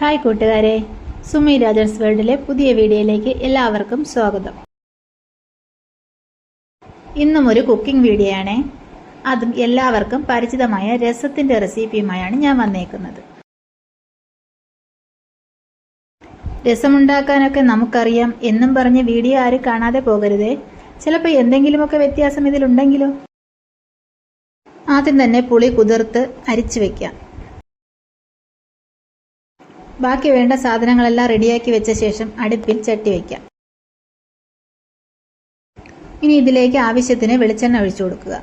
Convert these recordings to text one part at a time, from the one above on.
Hi കൂട്ടുകാരെ. സുമി രാജൻസ് വേൾഡിലെ പുതിയ വീഡിയോയിലേക്ക് എല്ലാവർക്കും സ്വാഗതം. ഇന്നും ഒരു കുക്കിംഗ് വീഡിയോ ആണ് അതും എല്ലാവർക്കും പരിചിതമായ രസത്തിന്റെ റെസിപ്പിയുമായാണ് ഞാൻ വന്നേക്കുന്നത്. രസമുണ്ടാക്കാനൊക്കെ നമുക്കറിയാം. എന്നും പറഞ്ഞ് വീഡിയോ ആരും കാണാതെ പോകരുതേ. ചിലപ്പോൾ എന്തെങ്കിലുമൊക്കെ വ്യത്യാസം ഇതിലുണ്ടെങ്കിലോ? ആദ്യം തന്നെ പുളി കുതിർത്ത് അരിച്ചു വെക്കാം. ബാക്കി വേണ്ട സാധനങ്ങളെല്ലാം റെഡിയാക്കി വെച്ച ശേഷം അടുപ്പിൽ ചട്ടി വയ്ക്കാം ഇനി ഇതിലേക്ക് ആവശ്യത്തിന് വെളിച്ചെണ്ണ ഒഴിച്ചു കൊടുക്കുക.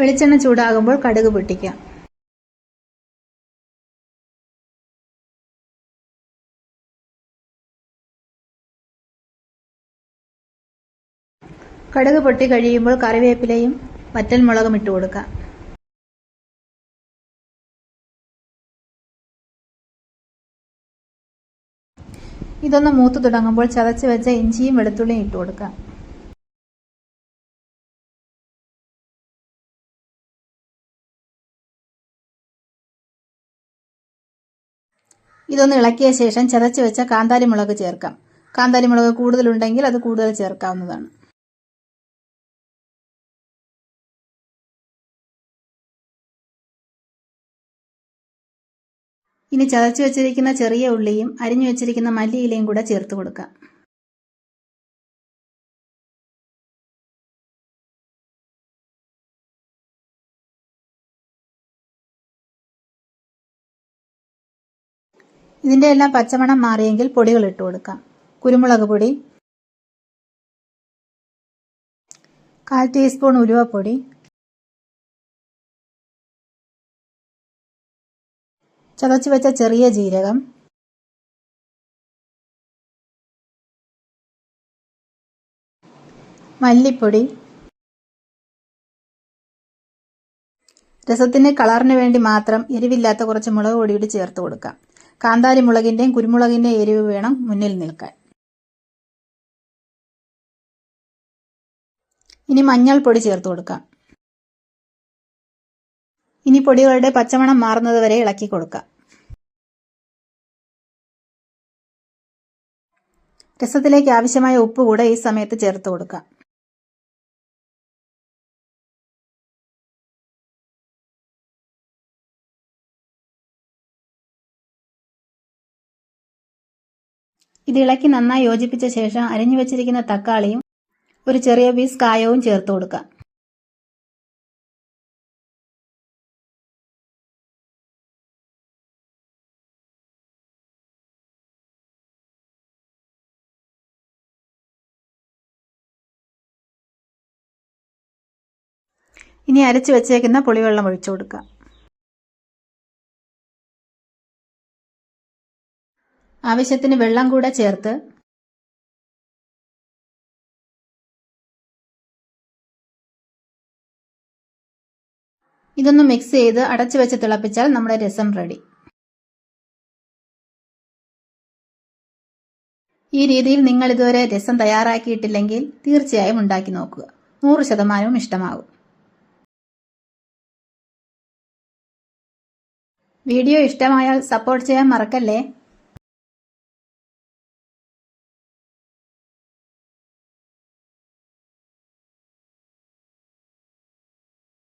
വെളിച്ചെണ്ണ ചൂടാകുമ്പോൾ കടുക് പൊട്ടിക്കാം. കടുക് പൊട്ടി കഴിയുമ്പോൾ കറിവേപ്പിലയും വറ്റൽമുളകും ഇട്ട് കൊടുക്കാം. ഇതൊന്ന് മൂത്ത് തുടങ്ങുമ്പോൾ ചതച്ച് വെച്ച ഇഞ്ചിയും വെളുത്തുള്ളിയും ഇട്ട് കൊടുക്കാം. ഇതൊന്ന് ഇളക്കിയ ശേഷം ചതച്ച് വെച്ച കാന്താരി മുളക് ചേർക്കാം. കാന്താരി മുളക് കൂടുതലുണ്ടെങ്കിൽ അത് കൂടുതൽ ചേർക്കാവുന്നതാണ്. ഇനി ചതച്ചു വെച്ചിരിക്കുന്ന ചെറിയ ഉള്ളിയും അരിഞ്ഞു വെച്ചിരിക്കുന്ന മല്ലിയിലയും കൂടെ ചേർത്ത് കൊടുക്കാം. ഇതിന്റെ എല്ലാം പച്ചമണം മാറിയെങ്കിൽ പൊടികൾ ഇട്ട് കൊടുക്കാം. കുരുമുളക് പൊടി കാൽ ടീസ്പൂൺ ഉലുവപ്പൊടി ചതച്ചു വെച്ച ചെറിയ ജീരകം. മല്ലിപ്പൊടി. രസത്തിന് കളറിന് വേണ്ടി മാത്രം എരിവില്ലാത്ത കുറച്ച് മുളക് പൊടി കൂടി ചേർത്ത് കൊടുക്കാം. കാന്താരി മുളകിന്റെയും കുരുമുളകിന്റെയും എരിവ് വേണം മുന്നിൽ നിൽക്കാൻ. ഇനി മഞ്ഞൾപ്പൊടി ചേർത്ത് കൊടുക്കാം. ഇനി പൊടികളുടെ പച്ചമണം മാറുന്നത് വരെ ഇളക്കി കൊടുക്കുക രസത്തിലേക്ക് ആവശ്യമായ ഉപ്പ് കൂടെ ഈ സമയത്ത് ചേർത്ത് കൊടുക്കുക ഇത് ഇളക്കി നന്നായി യോജിപ്പിച്ച ശേഷം അരിഞ്ഞു വെച്ചിരിക്കുന്ന തക്കാളിയും ഒരു ചെറിയ പീസ് കായവും ചേർത്ത് കൊടുക്കാം. ഇനി അരച്ചു വെച്ചേക്കുന്ന പുളിവെള്ളം ഒഴിച്ചു കൊടുക്കുക. ആവശ്യത്തിന് വെള്ളം കൂടെ ചേർത്ത് ഇതൊന്ന് മിക്സ് ചെയ്ത് അടച്ചു വെച്ച് തിളപ്പിച്ചാൽ നമ്മുടെ രസം റെഡി ഈ രീതിയിൽ നിങ്ങൾ ഇതുവരെ രസം തയ്യാറാക്കിയിട്ടില്ലെങ്കിൽ തീർച്ചയായും ഉണ്ടാക്കി നോക്കുക. നൂറ് ശതമാനവും ഇഷ്ടമാകും വീഡിയോ ഇഷ്ടമായാൽ സപ്പോർട്ട് ചെയ്യാൻ മറക്കല്ലേ?